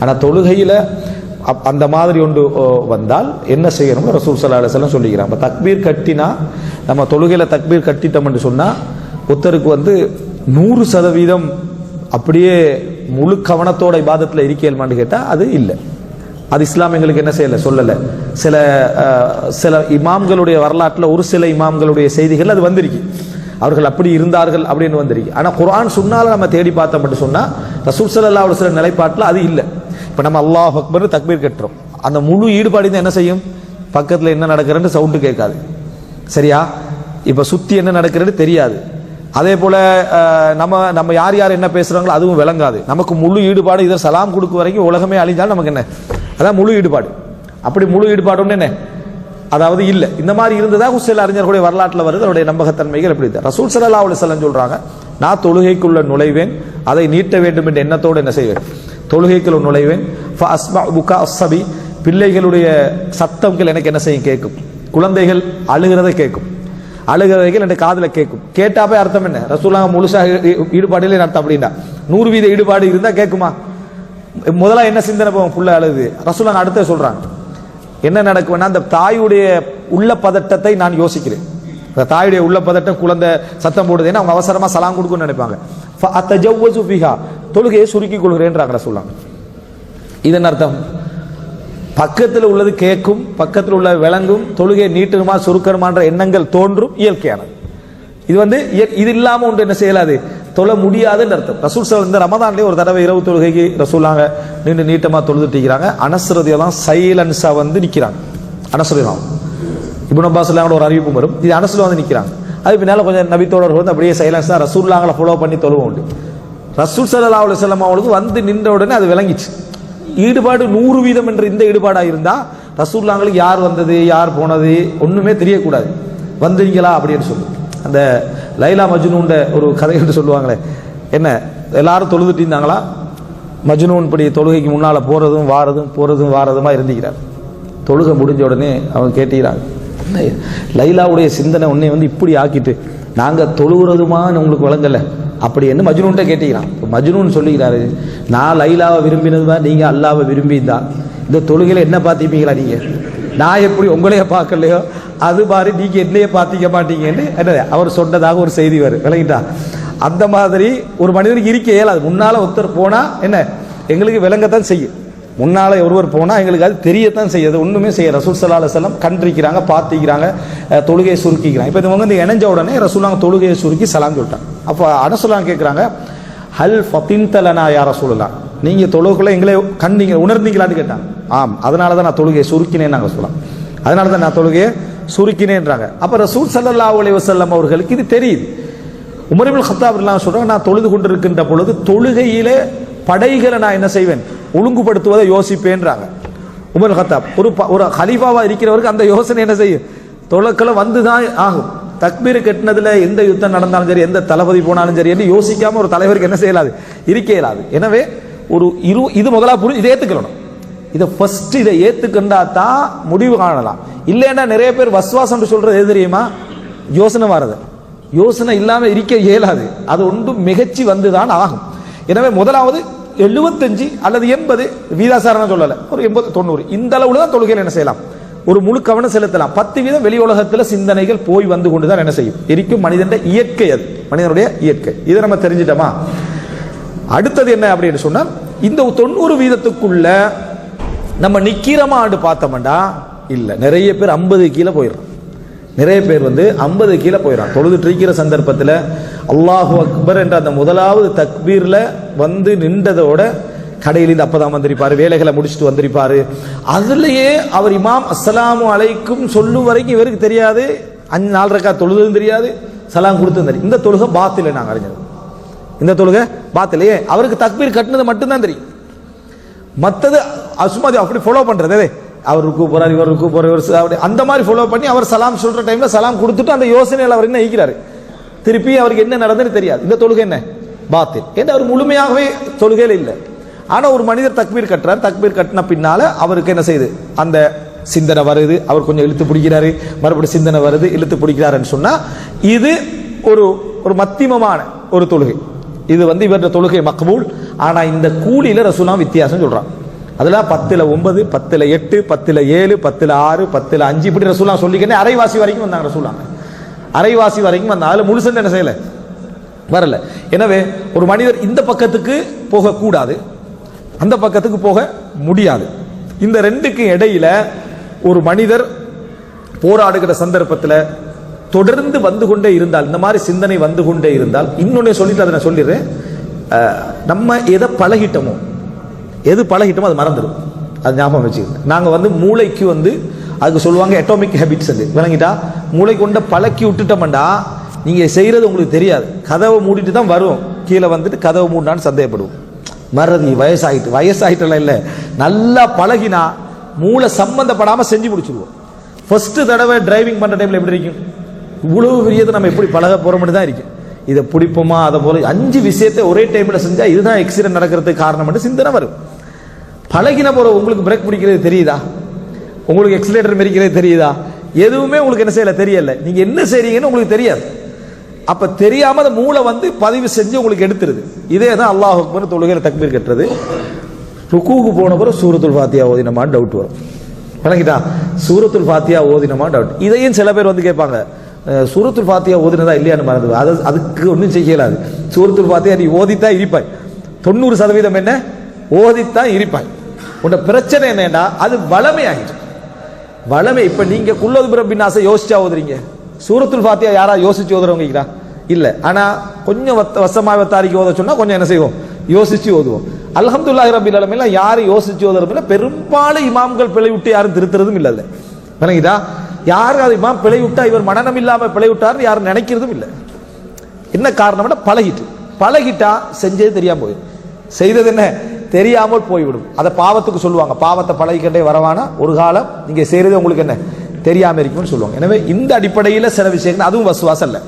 ஆனால் தொழுகையில் அப்- அந்த மாதிரி ஒன்று வந்தால் என்ன செய்யணும் ரசூல் சல்லா அலுவலம் சொல்லிக்கிறாங்க இப்போ தக்பீர் கட்டினா நம்ம தொழுகையில் தக்பீர் கட்டிட்டோம்னு சொன்னால் ஒருத்தருக்கு வந்து நூறு சதவீதம் அப்படியே முழு கவனத்தோட இபாதத்தில் இருக்கேல்மான்னு கேட்டால் அது இல்லை. அது இஸ்லாம் எங்களுக்கு என்ன செய்யலை? சொல்லலை. சில சில இமாம்களுடைய வரலாற்றில் ஒரு சில இமாம்களுடைய செய்திகள் அது வந்திருக்கு. அவர்கள் அப்படி இருந்தார்கள் அப்படின்னு வந்திருக்கு. ஆனால் குரான் சொன்னால் நம்ம தேடி பார்த்தோம் மட்டும் சொன்னால் ரசூல் ஸல்லல்லாஹு ஒரு சில நிலைப்பாட்டில் அது இல்லை. இப்போ நம்ம அல்லாஹ் அக்பர் தக்பீர் கட்டுறோம். அந்த முழு ஈடுபாடு என்ன செய்யும்? பக்கத்தில் என்ன நடக்கிறன்னு சவுண்டு கேட்காது. சரியா? இப்போ சுற்றி என்ன நடக்கிறது தெரியாது. அதே போல் நம்ம நம்ம யார் யார் என்ன பேசுகிறாங்களோ அதுவும் விளங்காது. நமக்கு முழு ஈடுபாடு இதை சலாம் கொடுக்க வரைக்கும் உலகமே அழிஞ்சாலும் நமக்கு என்ன? அதான் முழு ஈடுபாடு. அப்படி முழு ஈடுபாடுன்னு என்ன? அதாவது இல்லை. இந்த மாதிரி இருந்ததாக சில அறிஞர்களுடைய வரலாற்றில் வருது. அதனுடைய நம்பகத்தன்மைகள் எப்படி தான் ரசூல் ஸல்லல்லாஹு அலைஹி வஸல்லம் சொல்கிறாங்க நான் தொழுகைக்குள்ள நுழைவேன் அதை நீட்ட வேண்டும் என்ற எண்ணத்தோடு என்ன செய்வேன்? தொழுகைக்குள் நுழைவேன். புகா அஸ்ஸபி. பிள்ளைகளுடைய சத்தங்கள் எனக்கு என்ன செய்யும் கேட்கும். குழந்தைகள் அழுகிறதை கேட்கும். அழுகிறவைகள் என் காதில் கேட்கும். கேட்டாப்பே அர்த்தம் என்ன? ரசூலாங்க முழுசாக ஈடுபாடுல அர்த்தம் அப்படின்னா. நூறு வீத ஈடுபாடு இருந்தா கேட்குமா? முதல்ல என்ன சிந்தனை போகும்? புள்ள அழுது. ரசூலாங்க அடுத்த சொல்றாங்க என்ன நடக்கும்னா அந்த தாயுடைய உள்ள பதட்டத்தை நான் யோசிக்கிறேன். அந்த தாயுடைய உள்ள பதட்டம் குழந்தை சத்தம் போடுதுன்னா அவங்க அவசரமா சலாம் கொடுக்கும்னு நினைப்பாங்க. தொழுகையை சுருக்கிக் கொள்கிறேன்றாங்க ரசூலாங்க இதன் அர்த்தம்? பக்கத்தில் உள்ளது கேட்கும் பக்கத்தில் உள்ள விளங்கும் தொழுகை நீட்டணுமா சுருக்கணுமான்ற எண்ணங்கள் தோன்றும் இயற்கையானது இது வந்து இது இல்லாமல் ஒன்று என்ன செய்யலாது? தொழ முடியாதுன்னு அர்த்தம். ரசூல் சார் இந்த ரமதான்லேயே ஒரு தடவை இரவு தொழுகைக்கு ரசூலாங்க நின்று நீட்டமாக நீட்டமா தொழுதுட்டிக்கிறாங்க அனஸ்ரதியெல்லாம் சைலன்ஸாக வந்து நிற்கிறாங்க அனஸ்ரதியம் இப்போ அப்பாஸ் ஒரு அறிவிப்பு வரும். இது அனசுல வந்து நிற்கிறாங்க அது பின்னால் கொஞ்சம் நபித்தோழர்கள் வந்து அப்படியே சைலன்ஸா ரசூல்லாங்களை ஃபாலோ பண்ணி தொழுவோம் உண்டு ரசூல் சல்லா அலுவலம் அவளுக்கு வந்து நின்ற உடனே அது விளங்கிச்சு. ஈடுபாடு நூறு வீதம் என்ற இந்த ஈடுபாடாக இருந்தால் ரசூல்லாங்களுக்கு யார் வந்தது யார் போனது ஒன்றுமே தெரியக்கூடாது. வந்தீங்களா அப்படின்னு சொல்லி. அந்த லைலா மஜ்னூன்ற ஒரு கதை என்று சொல்லுவாங்களே என்ன எல்லாரும் தொழுதுட்டு இருந்தாங்களா? மஜ்னூன் படி தொழுகைக்கு முன்னால் போகிறதும் வாரதும் போகிறதும் வாரதுமாக இருந்திக்கிறார். தொழுகை முடிஞ்ச உடனே அவங்க கேட்டுக்கிறாங்க. லைலாவுடைய சிந்தனை உன்னை வந்து இப்படி ஆக்கிட்டு நாங்கள் தொழுகிறதுமான்னு உங்களுக்கு வழங்கலை அப்படி என்ன மஜ்னூன்ட்ட கேட்டீங்கன்னா இப்ப மஜ்னூன் சொல்லிக்கிறாரு நான் லைலாவை விரும்பினதுமா நீங்கள் அல்லாவை விரும்பியிருந்தா இந்த தொழுகையில் என்ன பார்த்திப்பீங்களா நீங்கள் நான் எப்படி உங்களையே பார்க்கலையோ அது மாதிரி நீங்கள் என்னைய பார்த்திக்க மாட்டீங்கன்னு என்ன அவர் சொன்னதாக ஒரு செய்தி வரும் விளங்கிட்டா. அந்த மாதிரி ஒரு மனிதனுக்கு இருக்க இயலாது முன்னால் ஒருத்தர் போனால் என்ன? எங்களுக்கு விளங்கத்தான் செய்யும். முன்னால் ஒருவர் போனால் எங்களுக்கு அது தெரியத்தான் செய்யுது. ஒன்றுமே செய்ய ரசூல் சல்லா செல்லம் கண்டிக்கிறாங்க பார்த்திக்கிறாங்க தொழுகையை சுருக்கிக்கிறாங்க. இப்போ இவங்க வந்து இணைஞ்ச உடனே ரசூலாங்க தொழுகையை சுருக்கி சலாம் சொல்லிட்டாங்க அப்போ அனசுலாம் கேட்குறாங்க ஹல் ஃபத்தின்தலனா யார சொல்லலாம் நீங்கள் தொழுகைக்குள்ள எங்களை கண்டீங்க உணர்ந்தீங்களான்னு கேட்டாங்க. ஆம் அதனால தான் நான் தொழுகையை சுருக்கினேன் நாங்கள் சொல்லலாம். அதனால தான் நான் தொழுகையை சுருக்கினேன்றாங்க. அப்போ ரசூல் ஸல்லல்லாஹு அலைஹி வசல்லம் அவர்களுக்கு இது தெரியுது. உமரிபுல் ஹத்தாப் சொல்கிறாங்க நான் தொழுது கொண்டிருக்கின்ற பொழுது தொழுகையிலே படைகளை நான் என்ன செய்வேன்? ஒழுங்குபடுத்துவதை யோசிப்பேன்றாங்க. உமர் ஹத்தாப் ஒரு ப- ஒரு ஹலீஃபாவாக இருக்கிறவருக்கு அந்த யோசனை என்ன செய்யும்? தொழுக்களை வந்து தான் ஆகும். தக்பீர் கட்டினதில் எந்த யுத்தம் நடந்தாலும் சரி எந்த தளபதி போனாலும் சரி என்று யோசிக்காமல் ஒரு தலைவருக்கு என்ன செய்யலாது? இருக்க இயலாது. எனவே ஒரு இரு இது முதலாக புரிஞ்சு இதை ஏற்றுக்கணும் இதை ஃபஸ்ட்டு இதை ஏத்துக்கண்டா தான் முடிவு காணலாம். இல்லைன்னா நிறைய பேர் வஸ்வாசம் சொல்கிறது எது தெரியுமா? யோசனை வரது யோசனை இல்லாமல் இருக்க இயலாது. அது ஒன்றும் மிகச்சி வந்துதான் ஆகும். எனவே முதலாவது எழுபத்தஞ்சு அல்லது எண்பது வீதாசாரம் சொல்லல. ஒரு எண்பது தொண்ணூறு. இந்த அளவுல தான் தொழுகையில் என்ன செய்யலாம்? ஒரு முழு கவனம் செலுத்தலாம். பத்து வீதம் வெளி உலகத்துல சிந்தனைகள் போய் வந்து கொண்டுதான் என்ன செய்யும்? இருக்கும் மனிதன் இயற்கை அது. மனிதனுடைய இயற்கை. இதை நம்ம தெரிஞ்சிட்டோமா? அடுத்தது என்ன அப்படின்னு சொன்னா இந்த தொண்ணூறு வீதத்துக்குள்ள நம்ம நிக்கிறமான்னு பார்த்தோம்டா? இல்ல. நிறைய பேர் ஐம்பது கீழே போயிடுறோம் நிறைய பேர் வந்து ஐம்பது கீழே போயிடும் தொழுதுட்டு இருக்கிற சந்தர்ப்பத்தில் அல்லாஹு அக்பர் என்ற அந்த முதலாவது தக்பீரில் வந்து நின்றதோட கடையிலிருந்து அப்பதான் வந்திருப்பாரு வேலைகளை முடிச்சுட்டு வந்திருப்பாரு. அதுலயே அவர் இமாம் அஸ்லாமு அலைக்கும் சொல்லும் வரைக்கும் இவருக்கு தெரியாது. அஞ்சு நாலு ரக்கா தொழுதும் தெரியாது சலாம் கொடுத்தும் தெரியும் இந்த தொழுகை பாத்தில் நாங்கள் அறிஞ்சது. இந்த தொழுகை பாத்திலையே அவருக்கு தக்பீர் கட்டினது மட்டும்தான் தெரியும். மற்றது அசுமாதி அப்படி ஃபாலோ பண்றது. அவர் ருக்கு போறாரு இவர் ருக்கு போறாரு இவர் அப்படி அந்த மாதிரி ஃபாலோ பண்ணி அவர் சலாம் சொல்ற டைம்ல சலாம் கொடுத்துட்டு அந்த யோசனையில் அவர் என்ன ஈக்கிறாரு திருப்பி அவருக்கு என்ன நடந்ததுன்னு தெரியாது. இந்த தொழுகை என்ன? பாத்தில். ஏன்னா அவர் முழுமையாகவே தொழுகையில் இல்லை. ஆனால் ஒரு மனிதர் தக்பீர் கட்டுறார். தக்பீர் கட்டின பின்னால அவருக்கு என்ன செய்யுது? அந்த சிந்தனை வருது. அவர் கொஞ்சம் இழுத்து பிடிக்கிறாரு. மறுபடியும் சிந்தனை வருது. இழுத்து பிடிக்கிறாருன்னு சொன்னா இது ஒரு ஒரு மத்தியமமான ஒரு தொழுகை. இது வந்து இவருடைய தொழுகை மக்பூல். ஆனால் இந்த கூலியில் ரசூலாம் வித்தியாசம் சொல்கிறான் அதெல்லாம் பத்தில் ஒன்பது பத்தில் எட்டு பத்தில் ஏழு பத்தில் ஆறு பத்தில் அஞ்சு இப்படி ரசூலாம் சொல்லிக்கிட்டே அரைவாசி வரைக்கும் வந்தாங்க ரசூலாம் அரைவாசி வரைக்கும் வந்தாங்க. அதில் முழுசன் என்ன செய்யலை? வரல. எனவே ஒரு மனிதர் இந்த பக்கத்துக்கு போகக்கூடாது. அந்த பக்கத்துக்கு போக முடியாது. இந்த ரெண்டுக்கு இடையில ஒரு மனிதர் போராடுகிற சந்தர்ப்பத்தில் தொடர்ந்து வந்து கொண்டே இருந்தால் இந்த மாதிரி சிந்தனை வந்து கொண்டே இருந்தால் இன்னொன்னு சொல்லிட்டு அதை நான் சொல்லிடுறேன். நம்ம எதை பழகிட்டோமோ எது பழகிட்டோமோ அது மறந்துடும். அது ஞாபகம் வச்சுக்கோங்க. நாங்கள் வந்து மூளைக்கு வந்து அதுக்கு சொல்லுவாங்க எட்டோமிக் ஹேபிட்ஸ் அது விளங்கிட்டா? மூளை கொண்ட பழக்கி விட்டுட்டோம்டா நீங்கள் செய்கிறது உங்களுக்கு தெரியாது. கதவை மூடிட்டு தான் வருவோம் கீழே வந்துட்டு கதவை மூடினான்னு சந்தேகப்படுவோம். மறதி வயசாகிட்டு வயசாகிட்டலாம் இல்லை. நல்லா பழகினா மூளை சம்மந்தப்படாமல் செஞ்சு முடிச்சுடுவோம் ஃபஸ்ட்டு தடவை டிரைவிங் பண்ணுற டைமில் எப்படி இருக்கும்? இவ்வளவு பெரியது நம்ம எப்படி பழக போகிறோம்னு தான் இருக்கும். இதை பிடிப்போமா அதை போல அஞ்சு விஷயத்தை ஒரே டைமில் செஞ்சால் இதுதான் எக்ஸிடென்ட் நடக்கிறதுக்கு காரணம்னு சிந்தனை வரும். பழகின போகிற உங்களுக்கு பிரேக் பிடிக்கிறது தெரியுதா? உங்களுக்கு எக்ஸிலேட்டர் மெரிக்கிறது தெரியுதா? எதுவுமே உங்களுக்கு என்ன செய்யல தெரியல. நீங்க என்ன செய்றீங்கன்னு உங்களுக்கு தெரியாது. அப்ப தெரியாம அந்த மூளை வந்து பதிவு செஞ்சு உங்களுக்கு எடுத்துருது. இதே தான் அல்லாஹ் அக்பர் தொழுகையில் தக்பீர் கட்டுறது. ருக்கூக்கு போன பிறகு சூரத்துல் ஃபாத்தியா ஓதினமான்னு டவுட் வரும். விளங்கிட்டா? சூரத்துல் ஃபாத்தியா ஓதினமா டவுட் இதையும் சில பேர் வந்து கேட்பாங்க. சூரத்துல் ஃபாத்தியா ஓதுனதா இல்லையான்னு மறந்து அது அதுக்கு ஒன்றும் செய்யலாது சூரத்துல் ஃபாத்தியா நீ ஓதித்தான் இருப்பாய். தொண்ணூறு சதவீதம் என்ன? ஓதித்தான் இருப்பாய். உன்னோட பிரச்சனை என்னன்னா அது வளமை ஆகிட்டு வளமை இப்ப நீங்கள் குல்லது பிரபின் ஆசை யோசிச்சா ஓதுறீங்க. சூரத்துல் ஃபாத்தியா யாரா யோசிச்சு ஓதுறவங்க இல்லை. ஆனால் கொஞ்சம் வத்த- வசமாக வத்தாரிக்கு ஓத சொன்னால் கொஞ்சம் என்ன செய்வோம்? யோசிச்சு ஓதுவோம். அல்ஹம்துலில்லாஹி ரபில் ஆலமீன் யாரும் யோசிச்சு ஓதுறதும் பெரும்பாலும் இமாம்கள் பிழை விட்டு யாரும் திருத்துறதும் இல்லை அதுல. யாரும் அது இமாம் பிழைவிட்டா இவர் மனநம் இல்லாமல் பிழைவிட்டார்னு யாரும் நினைக்கிறதும் இல்லை. என்ன காரணம்னா பழகிட்டு. பழகிட்டா செஞ்சது தெரியாமல் போயிடும். செய்தது என்ன? தெரியாமல் போய்விடும். அதை பாவத்துக்கு சொல்லுவாங்க. பாவத்தை பழகிக்கிட்டே வரவானா? ஒரு காலம் நீங்கள் செய்கிறது உங்களுக்கு என்ன? தெரியாமல் இருக்கும்னு சொல்லுவாங்க. எனவே இந்த அடிப்படையில் சில விஷயங்கள் அதுவும் வஸ்வாஸ் அல்ல.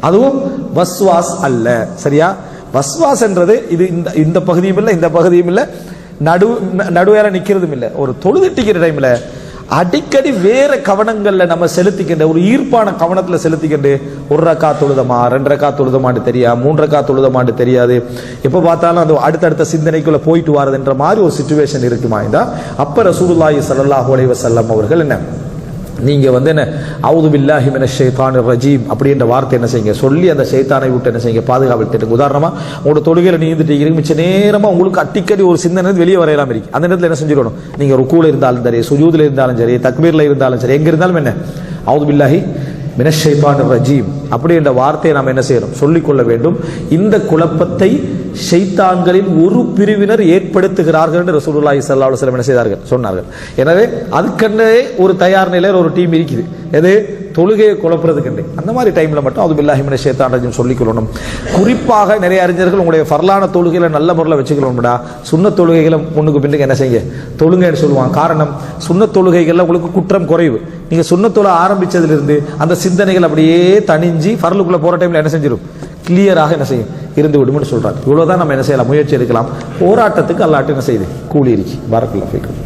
அதுவும் வஸ்வாஸ் அல்ல. சரியா? வஸ்வாஸ்ன்றது இது இந்த இந்த பகுதியும் இல்லை இந்த பகுதியும் இல்லை. நடு நடுவேற நிற்கிறதும் இல்லை. ஒரு தொழுதிட்டிக்கிற டைமில் அடிக்கடி வேற கவனங்களில் நம்ம செலுத்திக்கின்ற ஒரு ஈர்ப்பான கவனத்தில் செலுத்திக்கிண்டு ஒரு ரக்கா தொழுதமா ரெண்டு ரக்கா தொழுதமான்னு தெரியா மூன்று ரக்கா தொழுதமான்னு தெரியாது. எப்போ பார்த்தாலும் அந்த அடுத்தடுத்த சிந்தனைக்குள்ள போயிட்டு வாரதுன்ற மாதிரி ஒரு சுச்சுவேஷன் இருக்குமா இருந்தா அப்ப ரசூலுல்லாஹி ஸல்லல்லாஹு அலைஹி அவர்கள் என்ன? நீங்கள் வந்து என்ன அவுது பில்லாஹி மின ஷைத்தானிர் ரஜீம் அப்படின்ற வார்த்தை என்ன செய்யுங்க? சொல்லி அந்த சைத்தானை விட்டு என்ன செய்யுங்க? பாதுகாப்பு உதாரணமாக உங்களோட தொழுகையில் நீந்துட்டீங்க மிச்ச நேரமாக உங்களுக்கு அடிக்கடி ஒரு சிந்தனை வெளியே வரையலாம் இருக்கு. அந்த நேரத்தில் என்ன செஞ்சிடணும்? நீங்கள் ருக்கூல இருந்தாலும் சரி சுஜூதில் இருந்தாலும் சரி தக்பீரில் இருந்தாலும் சரி எங்கே இருந்தாலும் என்ன? அவுது பில்லாஹி மினஷைபான் ரஜீம் அப்படி என்ற வார்த்தையை நாம் என்ன செய்யணும்? சொல்லிக்கொள்ள வேண்டும். இந்த குழப்பத்தை ஷைத்தான்களின் ஒரு பிரிவினர் ஏற்படுத்துகிறார்கள் என்று ரசூலுல்லாஹி சல்லா அலுவலம் என்ன செய்தார்கள்? சொன்னார்கள். எனவே அதுக்கென்றே ஒரு தயார் நிலையில் ஒரு டீம் இருக்குது. எது? தொழுகையை குழப்புறதுக்கென்றே அந்த மாதிரி டைமில் மட்டும் அது பில்லாஹி மின ஷைத்தான் ரஜீம் சொல்லிக்கொள்ளணும் குறிப்பாக நிறைய அறிஞர்கள் உங்களுடைய ஃபர்லான தொழுகையில் நல்ல முறையில் வச்சுக்கணும்டா. சுண்ண தொழுகைகளை முன்னுக்கு பின்னுக்கு என்ன செய்யுங்க? தொழுங்கன்னு சொல்லுவாங்க. காரணம் சுண்ண தொழுகைகள்ல உங்களுக்கு குற்றம் குறைவு. நீங்க தொழில் ஆரம்பித்ததுலேருந்து அந்த சிந்தனைகள் அப்படியே தணிஞ்சு ஃபர்லுக்குள்ளே போகிற டைமில் என்ன செஞ்சிடும் கிளியராக என்ன செய்யும்? இருந்து விடும்னு சொல்றாங்க இவ்வளவுதான் நம்ம என்ன செய்யலாம்? முயற்சி எடுக்கலாம். போராட்டத்துக்கு அல்லாட்டு என்ன செய்யுது? கூலி இருக்கு வரக்குள்ள போய்க்கும்